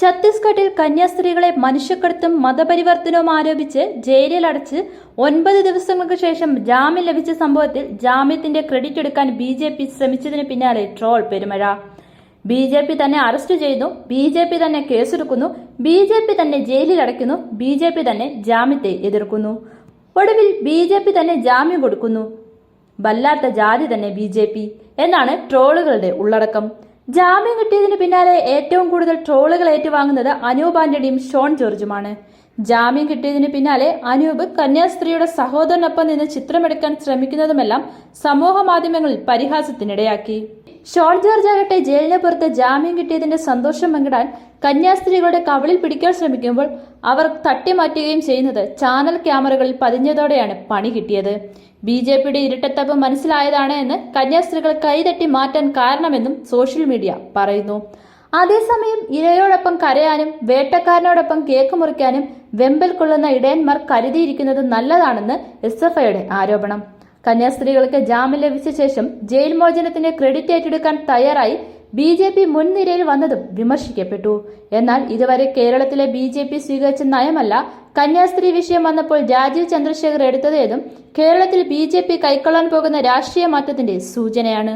ഛത്തീസ്ഗഡിൽ കന്യാസ്ത്രീകളെ മനുഷ്യക്കടത്തും മതപരിവർത്തനവും ആരോപിച്ച് ജയിലിൽ അടച്ച് ഒൻപത് ദിവസങ്ങൾക്ക് ശേഷം ജാമ്യം ലഭിച്ച സംഭവത്തിൽ ജാമ്യത്തിന്റെ ക്രെഡിറ്റ് എടുക്കാൻ ബി ജെ പി ശ്രമിച്ചതിന് പിന്നാലെ ട്രോൾ പെരുമഴ. ബി ജെ പി തന്നെ അറസ്റ്റ് ചെയ്യുന്നു ബി ജെ പി തന്നെ കേസെടുക്കുന്നു ബി ജെ പി തന്നെ ജയിലിൽ അടയ്ക്കുന്നു ബി ജെ പി തന്നെ ജാമ്യത്തെ എതിർക്കുന്നു. ഒടുവിൽ ബി ജെ പി തന്നെ ജാമ്യം കൊടുക്കുന്നു. വല്ലാത്ത ജാതി തന്നെ ബി ജെ പി എന്നാണ് ട്രോളുകളുടെ ഉള്ളടക്കം. ജാമ്യം കിട്ടിയതിന് പിന്നാലെ ഏറ്റവും കൂടുതൽ ട്രോളുകൾ ഏറ്റുവാങ്ങുന്നത് അനൂപ് ആന്റണിയും ഷോൺ ജോർജുമാണ്. ജാമ്യം കിട്ടിയതിന് പിന്നാലെ അനൂപ് കന്യാസ്ത്രീയുടെ സഹോദരനൊപ്പം നിന്ന് ചിത്രമെടുക്കാൻ ശ്രമിക്കുന്നതുമെല്ലാം സമൂഹ മാധ്യമങ്ങളിൽ പരിഹാസത്തിനിടയാക്കി. ഷോൺ ജോർജ് ആകട്ടെ ജയിലിന് പുറത്ത് ജാമ്യം കിട്ടിയതിന്റെ സന്തോഷം പങ്കിടാൻ കന്യാസ്ത്രീകളുടെ കവളിൽ പിടിക്കാൻ ശ്രമിക്കുമ്പോൾ അവർ തട്ടിമാറ്റുകയും ചെയ്യുന്നത് ചാനൽ ക്യാമറകളിൽ പതിഞ്ഞതോടെയാണ് പണി കിട്ടിയത്. ബി ജെ പിയുടെ ഇരട്ടത്തപ്പ് മനസ്സിലായതാണ് എന്ന് കന്യാസ്ത്രീകൾ കൈതട്ടി മാറ്റാൻ കാരണമെന്നും സോഷ്യൽ മീഡിയ പറയുന്നു. അതേസമയം ഇരയോടൊപ്പം കരയാനും വേട്ടക്കാരനോടൊപ്പം കേക്ക് മുറിക്കാനും വെമ്പൽ കൊള്ളുന്ന ഇടയന്മാർ കരുതിയിരിക്കുന്നത് നല്ലതാണെന്ന് എസ് എഫ് ഐയുടെ ആരോപണം. കന്യാസ്ത്രീകൾക്ക് ജാമ്യം ലഭിച്ച ശേഷം ജയിൽ മോചനത്തിന് ക്രെഡിറ്റ് ഏറ്റെടുക്കാൻ തയ്യാറായി ബി ജെ പി മുൻനിരയിൽ വന്നതും വിമർശിക്കപ്പെട്ടു. എന്നാൽ ഇതുവരെ കേരളത്തിലെ ബി ജെ പി സ്വീകരിച്ച നയമല്ല കന്യാസ്ത്രീ വിഷയം വന്നപ്പോൾ രാജീവ് ചന്ദ്രശേഖർ എടുത്തതേതും കേരളത്തിൽ ബി ജെ പി കൈക്കൊള്ളാൻ പോകുന്ന രാഷ്ട്രീയ മാറ്റത്തിന്റെ സൂചനയാണ്.